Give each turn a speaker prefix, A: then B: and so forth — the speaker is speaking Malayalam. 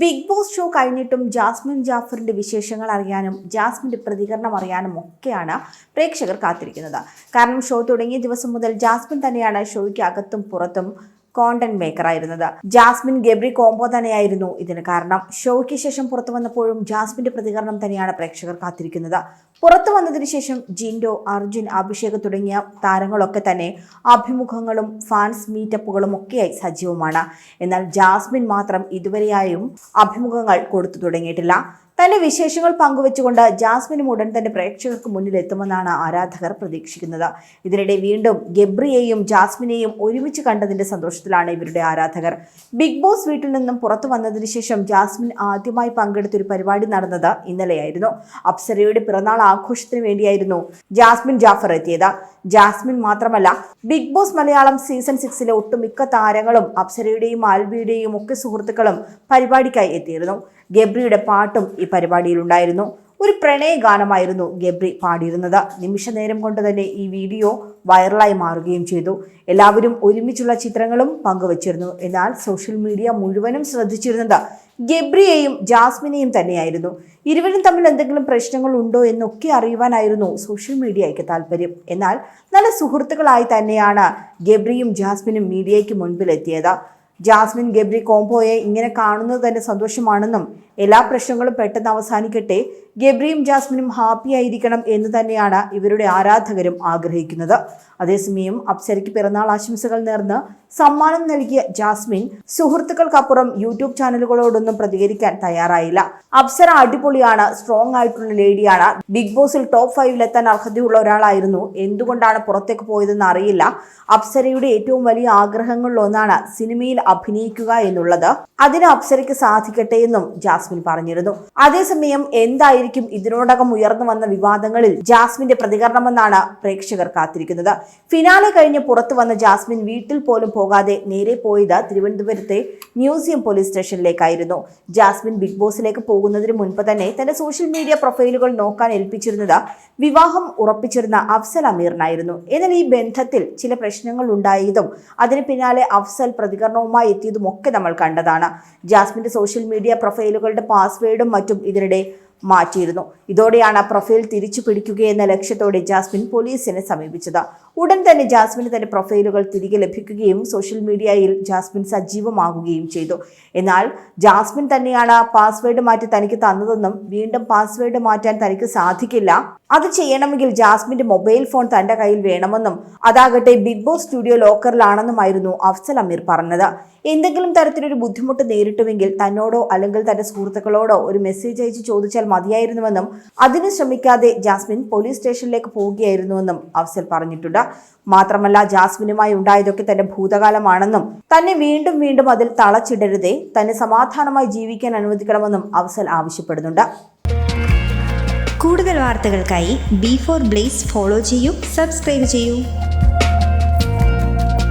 A: ബിഗ് ബോസ് ഷോ കഴിഞ്ഞിട്ടും ജാസ്മിൻ ജാഫറിന്റെ വിശേഷങ്ങൾ അറിയാനും ജാസ്മിന്റെ പ്രതികരണം അറിയാനും ഒക്കെയാണ് പ്രേക്ഷകർ കാത്തിരിക്കുന്നത്. കാരണം ഷോ തുടങ്ങിയ ദിവസം മുതൽ ജാസ്മിൻ തന്നെയാണ് ഷോയ്ക്ക് അകത്തും പുറത്തും കോണ്ടന്റ് മേക്കർ ആയിരുന്നത്. ജാസ്മിൻ ഗബ്രി കോംബോ തന്നെയായിരുന്നു ഇതിന് കാരണം. ഷോയ്ക്ക് ശേഷം പുറത്തു വന്നപ്പോഴും ജാസ്മിന്റെ പ്രതികരണം തന്നെയാണ് പ്രേക്ഷകർ കാത്തിരിക്കുന്നത്. പുറത്തു വന്നതിന് ശേഷം ജിൻഡോ അർജുൻ അഭിഷേക് തുടങ്ങിയ താരങ്ങളൊക്കെ തന്നെ അഭിമുഖങ്ങളും ഫാൻസ് മീറ്റപ്പുകളും ഒക്കെയായി സജീവമാണ്. എന്നാൽ ജാസ്മിൻ മാത്രം ഇതുവരെയായും അഭിമുഖങ്ങൾ കൊടുത്തു തുടങ്ങിയിട്ടില്ല. തന്റെ വിശേഷങ്ങൾ പങ്കുവച്ചുകൊണ്ട് ജാസ്മിനും ഉടൻ തന്റെ പ്രേക്ഷകർക്ക് മുന്നിൽ എത്തുമെന്നാണ് ആരാധകർ പ്രതീക്ഷിക്കുന്നത്. ഇതിനിടെ വീണ്ടും ഗബ്രിയെയും ജാസ്മിനെയും ഒരുമിച്ച് കണ്ടതിന്റെ സന്തോഷത്തിലാണ് ഇവരുടെ ആരാധകർ. ബിഗ് ബോസ് വീട്ടിൽ നിന്നും പുറത്തു വന്നതിന് ശേഷം ജാസ്മിൻ ആദ്യമായി പങ്കെടുത്തൊരു പരിപാടി നടന്നത് ഇന്നലെയായിരുന്നു. അപ്സരയുടെ പിറന്നാൾ ആഘോഷത്തിന് വേണ്ടിയായിരുന്നു ജാസ്മിൻ ജാഫർ എത്തിയത്. ജാസ്മിൻ മാത്രമല്ല ബിഗ് ബോസ് മലയാളം സീസൺ സിക്സിലെ ഒട്ടുമിക്ക താരങ്ങളും അപ്സരയുടെയും ആൽബിയുടെയും ഒക്കെ സുഹൃത്തുക്കളും പരിപാടിക്കായി എത്തിയിരുന്നു. ഗബ്രിയുടെ പാട്ടും ഈ പരിപാടിയിലുണ്ടായിരുന്നു. ഒരു പ്രണയ ഗാനമായിരുന്നു ഗബ്രി പാടിയിരുന്നത്. നിമിഷ നേരം കൊണ്ട് തന്നെ ഈ വീഡിയോ വൈറലായി മാറുകയും ചെയ്തു. എല്ലാവരും ഒരുമിച്ചുള്ള ചിത്രങ്ങളും പങ്കുവച്ചിരുന്നു. എന്നാൽ സോഷ്യൽ മീഡിയ മുഴുവനും ശ്രദ്ധിച്ചിരുന്നത് ഗബ്രിയെയും ജാസ്മിനെയും തന്നെയായിരുന്നു. ഇരുവരും തമ്മിൽ എന്തെങ്കിലും പ്രശ്നങ്ങൾ ഉണ്ടോ എന്നൊക്കെ അറിയുവാനായിരുന്നു സോഷ്യൽ മീഡിയയ്ക്ക് താല്പര്യം. എന്നാൽ നല്ല സുഹൃത്തുക്കളായി തന്നെയാണ് ഗബ്രിയും ജാസ്മിനും മീഡിയയ്ക്ക് മുൻപിലെത്തിയത്. ജാസ്മിൻ ഗബ്രി കോംബോയെ ഇങ്ങനെ കാണുന്നത് തന്നെ സന്തോഷമാണെന്നും എല്ലാ പ്രശ്നങ്ങളും പെട്ടെന്ന് അവസാനിക്കട്ടെ. ഗബ്രിയും ജാസ്മിനും ഹാപ്പി ആയിരിക്കണം എന്ന് തന്നെയാണ് ഇവരുടെ ആരാധകരും ആഗ്രഹിക്കുന്നത്. അതേസമയം അപ്സരയ്ക്ക് പിറന്നാൾ ആശംസകൾ നേർന്ന് സമ്മാനം നൽകിയ ജാസ്മിൻ സുഹൃത്തുക്കൾക്കപ്പുറം യൂട്യൂബ് ചാനലുകളോടൊന്നും പ്രതികരിക്കാൻ തയ്യാറായില്ല. അപ്സര അടിപൊളിയാണ് സ്ട്രോങ് ആയിട്ടുള്ള ലേഡിയാണ്. ബിഗ് ബോസിൽ ടോപ്പ് ഫൈവിലെത്താൻ അർഹതയുള്ള ഒരാളായിരുന്നു. എന്തുകൊണ്ടാണ് പുറത്തേക്ക് പോയതെന്ന് അറിയില്ല. അപ്സരയുടെ ഏറ്റവും വലിയ ആഗ്രഹങ്ങളിൽ ഒന്നാണ് സിനിമയിൽ അഭിനയിക്കുക എന്നുള്ളത്. അതിന് അപ്സരയ്ക്ക് സാധിക്കട്ടെ എന്നും ജാസ്മിൻ പറഞ്ഞിരുന്നു. അതേസമയം എന്തായിരിക്കും ഇതിനോടകം ഉയർന്നു വന്ന വിവാദങ്ങളിൽ ജാസ്മിന്റെ പ്രതികരണമെന്നാണ് പ്രേക്ഷകർ കാത്തിരിക്കുന്നത്. ഫിനാലെ കഴിഞ്ഞ് പുറത്തു വന്ന ജാസ്മിൻ വീട്ടിൽ പോലും പോകാതെ നേരെ പോയത് തിരുവനന്തപുരത്തെ മ്യൂസിയം പോലീസ് സ്റ്റേഷനിലേക്കായിരുന്നു. ജാസ്മിൻ ബിഗ് ബോസിലേക്ക് പോകുന്നതിന് മുൻപ് തന്നെ തന്റെ സോഷ്യൽ മീഡിയ പ്രൊഫൈലുകൾ നോക്കാൻ ഏൽപ്പിച്ചിരുന്നത് വിവാഹം ഉറപ്പിച്ചിരുന്ന അഫ്സൽ അമീറിനായിരുന്നു. എന്നാൽ ഈ ബന്ധത്തിൽ ചില പ്രശ്നങ്ങൾ ഉണ്ടായതും അതിന് പിന്നാലെ അഫ്സൽ പ്രതികരണവുമായി എത്തിയതും ഒക്കെ നമ്മൾ കണ്ടതാണ്. ജാസ്മിന്റെ സോഷ്യൽ മീഡിയ പ്രൊഫൈലുകളുടെ പാസ്വേഡും മറ്റും ഇതിനിടെ മാറ്റിയിരുന്നു. ഇതോടെയാണ് പ്രൊഫൈൽ തിരിച്ചു പിടിക്കുകയെന്ന ലക്ഷ്യത്തോടെ ജാസ്മിൻ പോലീസിനെ സമീപിച്ചത്. ഉടൻ തന്നെ ജാസ്മിന് തന്റെ പ്രൊഫൈലുകൾ തിരികെ ലഭിക്കുകയും സോഷ്യൽ മീഡിയയിൽ ജാസ്മിൻ സജീവമാകുകയും ചെയ്തു. എന്നാൽ ജാസ്മിൻ തന്നെയാണ് പാസ്വേഡ് മാറ്റി തനിക്ക് തന്നതെന്നും വീണ്ടും പാസ്വേഡ് മാറ്റാൻ തനിക്ക് സാധിക്കില്ല. അത് ചെയ്യണമെങ്കിൽ ജാസ്മിന്റെ മൊബൈൽ ഫോൺ തന്റെ കയ്യിൽ വേണമെന്നും അതാകട്ടെ ബിഗ് ബോസ് സ്റ്റുഡിയോ ലോക്കറിലാണെന്നുമായിരുന്നു അഫ്സൽ അമീർ പറഞ്ഞത്. എന്തെങ്കിലും തരത്തിലൊരു ബുദ്ധിമുട്ട് നേരിട്ടുവെങ്കിൽ തന്നോടോ അല്ലെങ്കിൽ തന്റെ സുഹൃത്തുക്കളോടോ ഒരു മെസ്സേജ് അയച്ച് ചോദിച്ചാൽ മതിയായിരുന്നുവെന്നും അതിന് ശ്രമിക്കാതെ ജാസ്മിൻ പോലീസ് സ്റ്റേഷനിലേക്ക് പോവുകയായിരുന്നുവെന്നും അഫ്സൽ പറഞ്ഞിട്ടുണ്ട്. മാത്രമല്ല ജാസ്മിനുമായി ഉണ്ടായതൊക്കെ തന്റെ ഭൂതകാലമാണെന്നും തന്നെ വീണ്ടും വീണ്ടും അതിൽ തളച്ചിടരുതേ തന്നെ സമാധാനമായി ജീവിക്കാൻ അനുവദിക്കണമെന്നും അഫ്സൽ ആവശ്യപ്പെടുന്നുണ്ട്.
B: കൂടുതൽ വാർത്തകൾക്കായി ബി ഫോർ ബ്ലേസ് ഫോളോ ചെയ്യൂ സബ്സ്ക്രൈബ് ചെയ്യൂ.